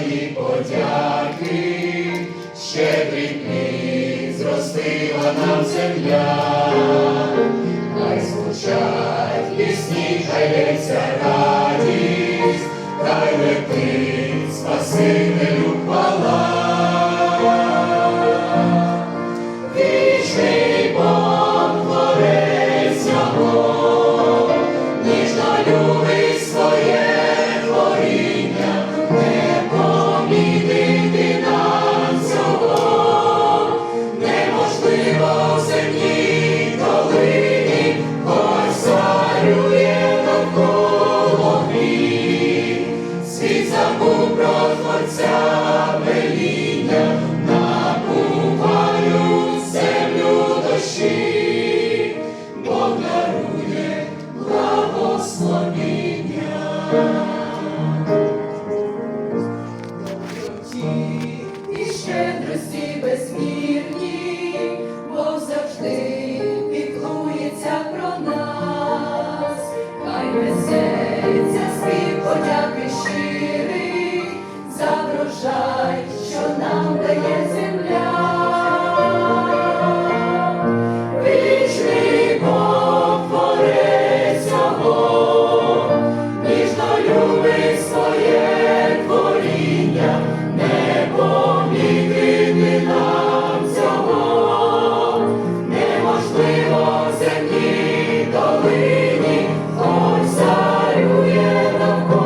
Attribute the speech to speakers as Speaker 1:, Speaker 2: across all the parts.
Speaker 1: мої подяки, щедрі дні зростила нам земля, хай звучать пісні, хай лється радість, хай летить спасителю хвала. Бог творець його, ніжно любить. Дощі, Бог дарує благословіння.
Speaker 2: і щедрості безмірні, Бог завжди піклується про нас, хай несеться Spirit.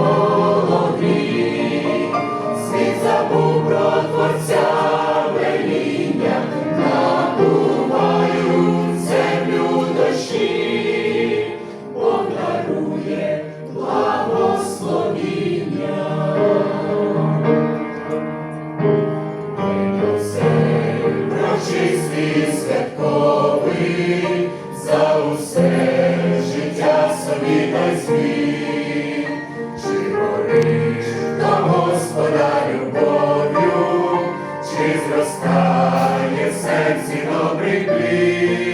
Speaker 2: Зростає в серці добрий плід?